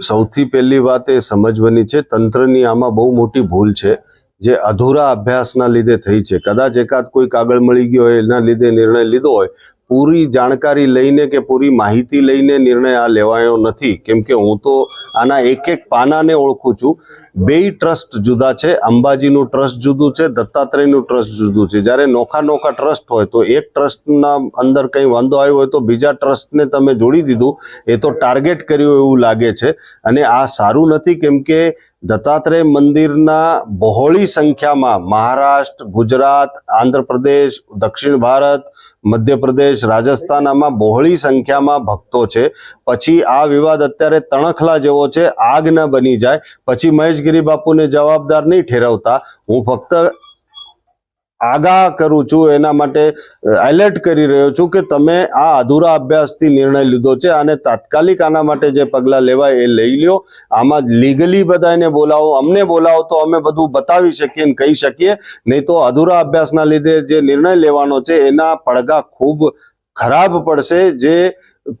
સૌથી પહેલી વાત એ સમજવાની છે તંત્રની આમાં બહુ મોટી ભૂલ છે. જે અધૂરા અભ્યાસના લીધે થઈ છે. કદાચ એકાદ કોઈ કાગળ મળી ગયો હોય, એના લીધે નિર્ણય લીધો હોય, પૂરી જાણકારી લઈને કે પૂરી માહિતી લઈને નિર્ણય આ લેવાયો નથી. કેમ કે હું તો આના એક એક પાનાને ઓળખું છું. બેય ટ્રસ્ટ જુદા છે. અંબાજીનું ટ્રસ્ટ જુદું છે, દત્તાત્રેયનું ટ્રસ્ટ જુદું છે. જ્યારે નોખા નોખા ટ્રસ્ટ હોય, તો એક ટ્રસ્ટના અંદર કંઈ વાંધો આવ્યો હોય, તો બીજા ટ્રસ્ટને તમે જોડી દીધું. એ તો ટાર્ગેટ કર્યું એવું લાગે છે. અને આ સારું નથી, કેમ કે દત્તાત્રેય મંદિરના બહોળી સંખ્યામાં મહારાષ્ટ્ર, ગુજરાત, આંધ્રપ્રદેશ, દક્ષિણ ભારત, મધ્યપ્રદેશ રાજસ્થાન આમાં બહોળી સંખ્યામાં ભક્તો છે. પછી આ વિવાદ અત્યારે તણખલા જેવો છે. આગ ન બની જાય. પછી મહેશગીરી બાપુને જવાબદાર નહીં ઠેરવતા. હું ફક્ત આગાહ કરું છું એના માટે એલર્ટ કરી રહ્યો છું કે તમે આ અધૂરા અભ્યાસથી નિર્ણય લીધો છે અને તાત્કાલિક આના માટે જે પગલાં લેવાય એ લઈ લ્યો. આમાં લીગલી બધાને બોલાવો, અમને બોલાવો તો અમે બધું બતાવી શકીએ ને કહી શકીએ. નહીં તો અધૂરા અભ્યાસના લીધે જે નિર્ણય લેવાનો છે એના પડઘા ખૂબ ખરાબ પડશે જે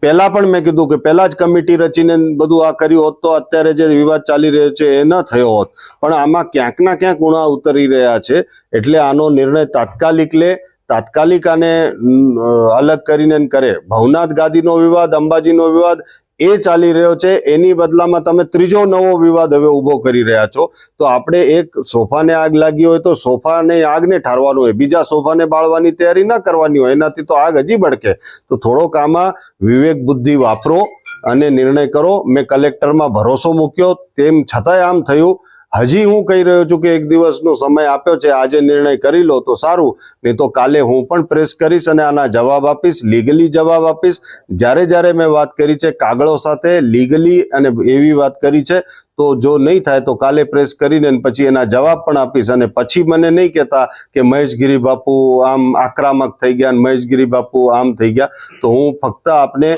પહેલા પણ મેં કીધું કે પહેલા જ કમિટી રચીને બધું આ કર્યું હોત તો અત્યારે જે વિવાદ ચાલી રહ્યો છે એ ન થયો હોત. પણ આમાં ક્યાંક ના ક્યાંક ઉણા ઉતરી રહ્યા છે એટલે આનો નિર્ણય તાત્કાલિક લે, તાત્કાલિક આને અલગ કરીને કરે. ભવનાથ ગાદીનો વિવાદ, અંબાજીનો વિવાદ એ ચાલી રહ્યો છે. એની બદલામાં તમે ત્રીજો નવો વિવાદ હવે ઊભો કરી રહ્યા છો. તો આપણે એક સોફાને આગ લાગી હોય તો સોફાને આગને ઠારવાનું હોય. બીજા સોફાને બાળવાની તૈયારી ના કરવાની હોય. એનાથી તો આગ હજી ભડકે તો થોડોક આમાં વિવેક બુદ્ધિ વાપરો અને નિર્ણય કરો. મેં કલેક્ટરમાં ભરોસો મૂક્યો. તેમ છતાંય આમ થયું. હજી હું કહી રહ્યો છું કે એક દિવસનો સમય આપ્યો છે, આજે નિર્ણય કરી લો તો સારું, નહીં તો કાલે હું પણ પ્રેસ કરીશ અને આના જવાબ આપીશ લીગલી જવાબ આપીશ. જ્યારે જ્યારે મેં વાત કરી છે કાગળો સાથે લીગલી અને એવી વાત કરી છે, તો જો નહીં થાય તો કાલે પ્રેસ કરીને પછી એના જવાબ પણ આપીશ. અને પછી મને નહીં કહેતા કે મહેશગીરી બાપુ આમ આક્રમક થઈ ગયા મહેશગીરી બાપુ આમ થઈ ગયા. તો હું ફક્ત આપને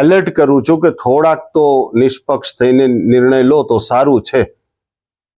એલર્ટ કરું છું કે થોડાક તો નિષ્પક્ષ થઈને નિર્ણય લો તો સારું છે.